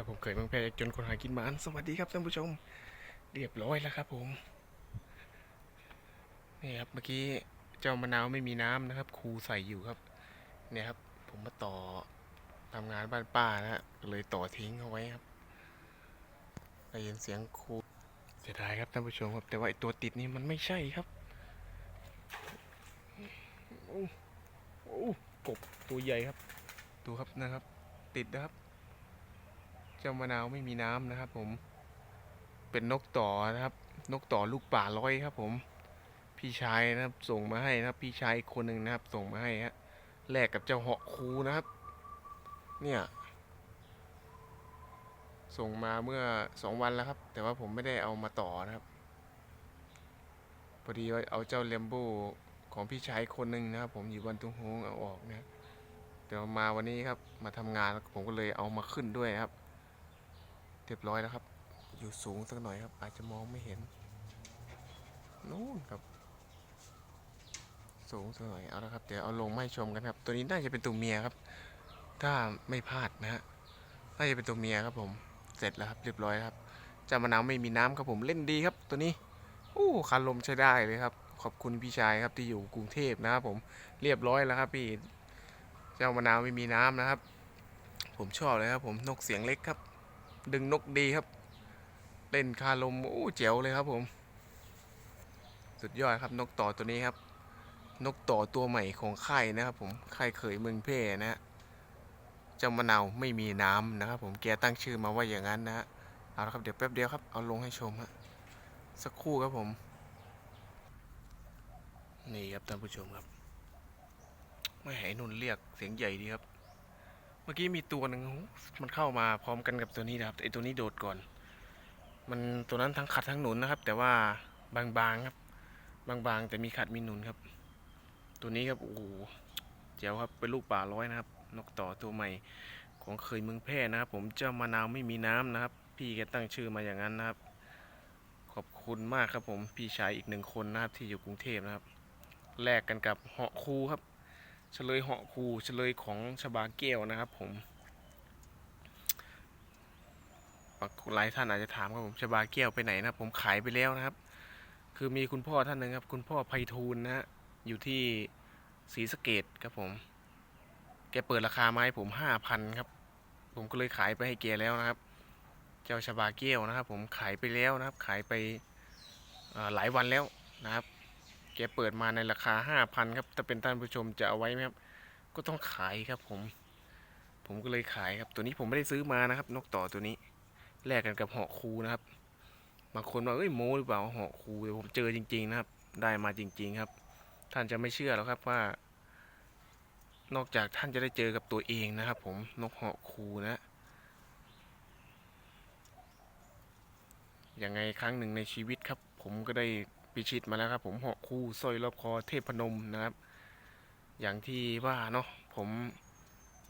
ครับผมเคยเมืองแพรจนคนหากินหมานสวัสดีครับท่านผู้ชม เรียบร้อยแล้วครับผมนี่ครับเมื่อกี้เจ้ามะนาวไม่มีน้ำนะครับครูใส่อยู่ครับ เนี่ยครับ ผมมาต่อทำงานบ้านป้านะฮะก็เลยต่อทิ้งเอาไว้ครับได้ยินเสียงครูเสียดายครับท่านผู้ชมครับ แต่ว่าไอตัวติดนี่มันไม่ใช่ครับโอ้โอ้กบตัวใหญ่ครับ ดูครับนะครับ ติดนะครับ เจ้ามะนาวไม่มีน้ำนะครับ ผม เป็นนกต่อนะครับ นกต่อลูกป่าร้อยครับ ผม พี่ชายนะครับ ส่งมาให้นะครับ พี่ชายคนหนึ่งนะครับ ส่งมาให้ฮะแลกกับเจ้าเหาะคูนะครับ เนี่ย ส่งมาเมื่อสองวันแล้วครับ แต่ว่าผมไม่ได้เอามาต่อนะครับพอดีว่าเอาเจ้าเลมโบของพี่ชายคนหนึ่งนะครับ ผมอยู่บนตุ้งโฮงเอาออกนะเดี๋ยวมาวันนี้ครับ มาทำงานผมก็เลยเอามาขึ้นด้วยครับ เรียบร้อยแล้วครับ อยู่สูงสักหน่อยครับ อาจจะมองไม่เห็น นู่นครับ สูงสักหน่อย เอาละครับ เดี๋ยวเอาลงไมาให้ชมกันครับ ตัวนี้น่าจะเป็นตัวเมียครับ ถ้าไม่พลาดนะฮะ น่าจะเป็นตัวเมียครับผม เสร็จแล้วครับ เรียบร้อยครับเจ้ามะนาวไม่มีน้ำครับผมเล่นดีครับ ตัวนี้อู้คันลมใช้ได้เลยครับ ขอบคุณพี่ชายครับที่อยู่กรุงเทพนะครับผม เรียบร้อยแล้วครับพี่ เจ้ามะนาวไม่มีน้ำนะครับ ผมชอบเลยครับผม นกเสียงเล็กครับ ดึงนกดีครับ เล่นคาลมโอ้เจ๋วเลยครับผม สุดยอดครับนกต่อตัวนี้ครับ นกต่อตัวใหม่ของค่ายนะครับ ผมค่ายเขยเมืองเพ่นะฮะเจ้ามะนาวไม่มีน้ำนะครับ ผมแกตั้งชื่อมาว่าอย่างนั้นนะฮะเอาละครับเดี๋ยวแป๊บเดียวครับเอาลงให้ชมฮะสักครู่ครับผม นี่ครับท่านผู้ชมครับ ไม่ให้นุ่นเรียกเสียงใหญ่ดีครับ มื่อกี้มีตัวหนึ่งมันเข้ามาพร้อมกันกับตัวนี้นะครับไอตัวนี้โดดก่อน มันตัวนั้นทั้งขัดทั้งหนุนนะครับ แต่ว่าบางๆครับ บางๆแต่มีขัดมีหนุนครับ ตัวนี้ครับโอ้โหเจ๋วครับเป็นลูกป่าร้อยนะครับนกต่อตัวใหม่ของเคยเมืองแพร่นะครับ ผมเจ้ามะนาวไม่มีน้ำนะครับ พี่แกตั้งชื่อมาอย่างนั้นนะครับ ขอบคุณมากครับผมพี่ชายอีกหนึ่งคนนะครับที่อยู่กรุงเทพนะครับแลกกันกับเหาะคูครับ เฉลยเหาะคูเฉลยของชบาแก้วนะครับผมหลายท่านอาจจะถามครับผมชบาแก้วไปไหนนะผมขายไปแล้วนะครับ คือมีคุณพ่อท่านหนึ่งครับ คุณพ่อไพฑูรย์นะฮะอยู่ที่ศรีสะเกดครับผม แกเปิดราคามาให้ผมห้าพันครับ ผมก็เลยขายไปให้แกแล้วนะครับ เจ้าชบาแก้วนะครับ ผมขายไปแล้วนะครับ ขายไปหลายวันแล้วนะครับ แกเปิดมาในราคาห้าพันครับถ้าเป็นท่านผู้ชมจะเอาไว้ไหมครับ ก็ต้องขายครับผม ผมก็เลยขายครับ ตัวนี้ผมไม่ได้ซื้อมานะครับ นกต่อตัวนี้แลกกันกับเหาะคูนะครับบางคนว่าเอ้ยโมหรือเปล่าเหาะคูแต่ผมเจอจริง ๆ นะครับ ได้มาจริง ๆ ครับ ท่านจะไม่เชื่อหรอกครับว่า นอกจากท่านจะได้เจอกับตัวเองนะครับ ผมนกเหาะคูนะยังไงครั้งหนึ่งในชีวิตครับ ผมก็ได้ พิชิตมาแล้วครับ ผมเหาะคู่สร้อยรอบคอเทพพนมนะครับ อย่างที่ว่าเนาะผม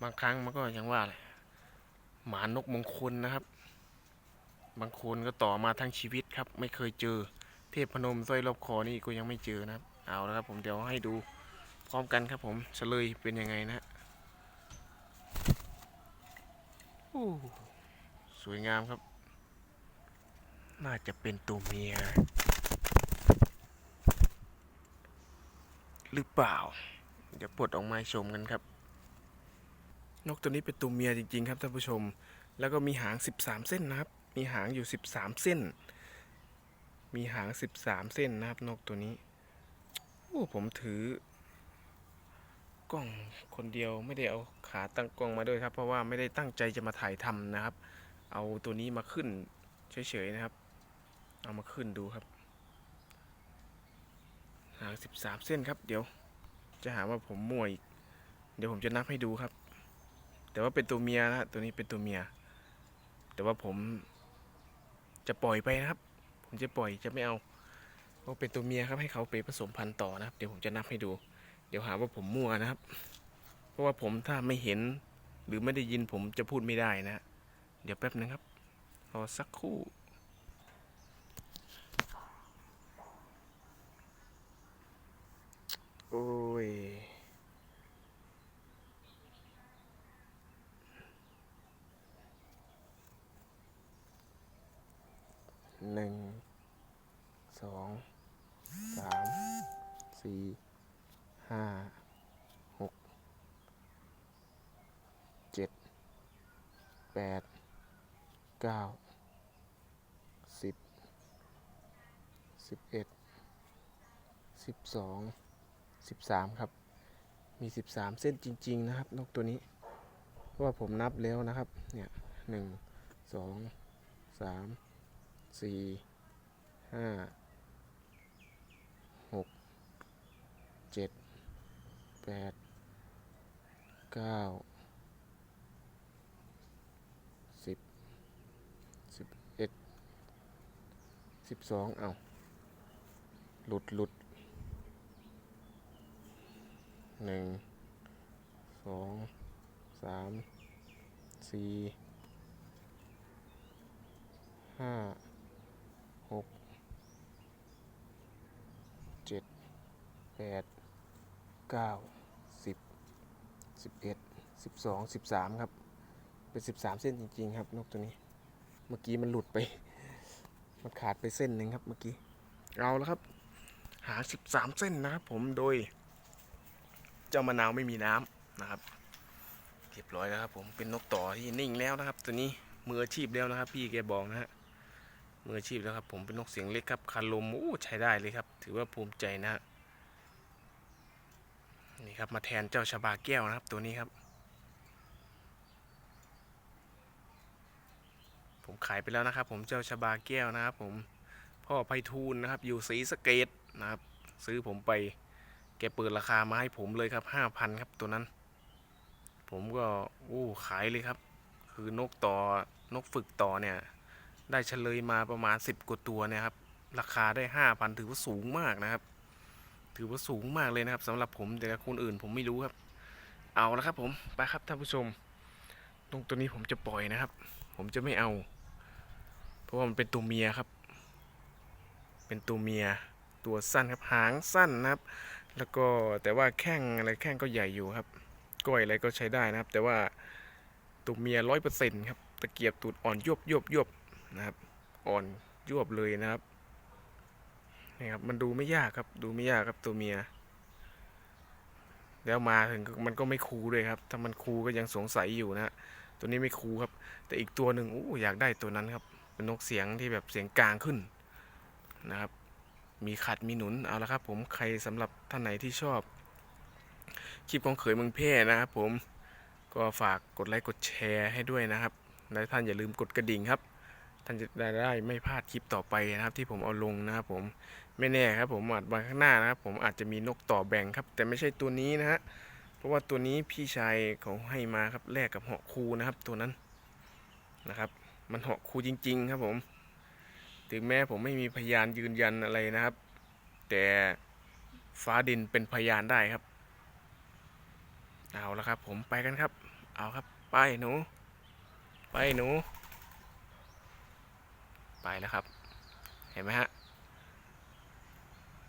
บางครั้งมันก็ย่างว่าแหละหมานกมงคลนะครับ บางคนก็ต่อมาทั้งชีวิตครับ ไม่เคยเจอ เทพพนมสร้อยรอบคอนี่ก็ยังไม่เจอนะครับ เอาแล้วครับ ผมเดี๋ยวให้ดูพร้อมกันครับผมเฉลยเป็นยังไงนะฮะสวยงามครับ น่าจะเป็นตัวเมีย หรือเปล่า เดี๋ยวปลดออกมาชมกันครับ นกตัวนี้เป็นตัวเมียจริง ๆ ครับท่านผู้ชม แล้วก็มีหาง 13 เส้นนะครับ มีหางอยู่ 13 เส้น มีหาง 13 เส้นนะครับนกตัวนี้โอ้ผมถือกล้องคนเดียวไม่ได้เอาขาตั้งกล้องมาด้วยครับ เพราะว่าไม่ได้ตั้งใจจะมาถ่ายทำนะครับ เอาตัวนี้มาขึ้นเฉยๆนะครับ เอามาขึ้นดูครับ หาง13เส้นครับ เดี๋ยวจะหาว่าผมมั่วอีก เดี๋ยวผมจะนับให้ดูครับ แต่ว่าเป็นตัวเมียนะตัวนี้เป็นตัวเมีย แต่ว่าผมจะปล่อยไปนะครับ ผมจะปล่อยจะไม่เอาเพราะเป็นตัวเมียครับให้เขาไปผสมพันธุ์ต่อนะครับ เดี๋ยวผมจะนับให้ดู เดี๋ยวหาว่าผมมั่วนะครับ เพราะว่าผมถ้าไม่เห็นหรือไม่ได้ยินผมจะพูดไม่ได้นะฮะเดี๋ยวแป๊บนึงครับรอสักครู่ โอ้ย หนึ่ง สอง สาม สี่ ห้า หก เจ็ด แปด เก้า สิบ สิบเอ็ด สิบสอง สิบสามครับ มีสิบสามเส้นจริง ๆ นะครับ นกตัวนี้เพราะว่าผมนับแล้วนะครับ เนี่ยหนึ่งสองสามสี่ห้าหกเจ็ดแปดเก้าสิบสิบเอ็ดสิบสองเอาหลุดหลุด หนึ่งสองสามสี่ห้าหกเจ็ดแปดเก้าสิบสิบเอ็ดสิบสองสิบสามครับ เป็นสิบสามเส้นจริง ๆ ครับนกตัวนี้ เมื่อกี้มันหลุดไป มันขาดไปเส้นหนึ่งครับเมื่อกี้ เอาแล้วครับ หาสิบสามเส้นนะครับผมโดย เจ้ามะนาวไม่มีน้ำนะครับเรียบร้อยแล้วครับ ผมเป็นนกต่อที่นิ่งแล้วนะครับ ตัวนี้มืออาชีพแล้วนะครับ พี่แกบอกนะฮะมืออาชีพแล้วครับ ผมเป็นนกเสียงเล็กครับคาลมโอ้ใช้ได้เลยครับ ถือว่าภูมิใจนะฮะนี่ครับมาแทนเจ้าชบาแก้วนะครับ ตัวนี้ครับ ผมขายไปแล้วนะครับ ผมเจ้าชบาแก้วนะครับ ผมพ่อไพฑูรย์นะครับ อยู่ศรีสะเกดนะครับ ซื้อผมไป แกเปิดราคามาให้ผมเลยครับห้าพันครับตัวนั้น ผมก็อู้ขายเลยครับ คือนกต่อนกฝึกต่อเนี่ย ได้เฉลยมาประมาณสิบกว่าตัวเนี่ยครับ ราคาได้ห้าพันถือว่าสูงมากนะครับ ถือว่าสูงมากเลยนะครับสำหรับผมแต่คนอื่นผมไม่รู้ครับ เอาละครับ ผมไปครับท่านผู้ชมนกตัวนี้ผมจะปล่อยนะครับ ผมจะไม่เอา เพราะว่ามันเป็นตัวเมียครับ เป็นตัวเมียตัวสั้นครับหางสั้นนะครับ แล้วก็แต่ว่าแข้งอะไรแข้งก็ใหญ่อยู่ครับก้อยอะไรก็ใช้ได้นะครับ แต่ว่าตัวเมียร้อยเปอร์เซ็นต์ครับตะเกียบตูดอ่อนยวบยวบยวบนะครับ อ่อนยวบเลยนะครับนี่ครับมันดูไม่ยากครับ ดูไม่ยากครับตัวเมีย แล้วมาถึงมันก็ไม่คูเลยครับ ถ้ามันคูก็ยังสงสัยอยู่นะฮะตัวนี้ไม่คูครับ แต่อีกตัวหนึ่งอู้อยากได้ตัวนั้นครับ เป็นนกเสียงที่แบบเสียงกลางขึ้นนะครับ มีขัดมีหนุนเอาละครับ ผมใครสำหรับท่านไหนที่ชอบ คลิปของเขยเมืองเพ่นะครับผมก็ฝากกดไลค์กดแชร์ให้ด้วยนะครับ และท่านอย่าลืมกดกระดิ่งครับ ท่านจะได้ได้ไม่พลาดคลิปต่อไปนะครับ ที่ผมเอาลงนะครับผมไม่แน่ครับ ผมอาจวันข้างหน้านะครับผมอาจจะมีนกต่อแบ่งครับ แต่ไม่ใช่ตัวนี้นะฮะเพราะว่าตัวนี้พี่ชายเขาให้มาครับแลกกับเหาะคูนะครับ ตัวนั้นนะครับ มันเหาะคูจริง ๆ ครับผม ถึงแม้ผมไม่มีพยานยืนยันอะไรนะครับ แต่ฟ้าดินเป็นพยานได้ครับ เอาละครับ ผมไปกันครับ เอาครับ ไปหนู ไปหนู ไปแล้วครับ เห็นไหมฮะ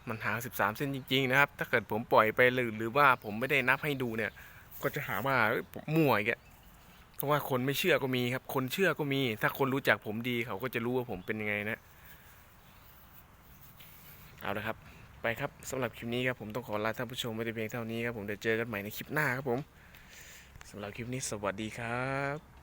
มันหางสิบสามเส้นจริง ๆ นะครับ ถ้าเกิดผมปล่อยไปหรือหรือว่าผมไม่ได้นับให้ดูเนี่ย ก็จะหาว่าผมมั่วอีกอะเพราะว่าคนไม่เชื่อก็มีครับ คนเชื่อก็มี ถ้าคนรู้จักผมดีเขาก็จะรู้ว่าผมเป็นยังไงนะ เอาละครับ ไปครับสำหรับคลิปนี้ครับผมต้องขอลาท่านผู้ชมไปแต่เพียงเท่านี้ครับผมเดี๋ยวเจอกันใหม่ในคลิปหน้าครับผมสำหรับคลิปนี้สวัสดีครับ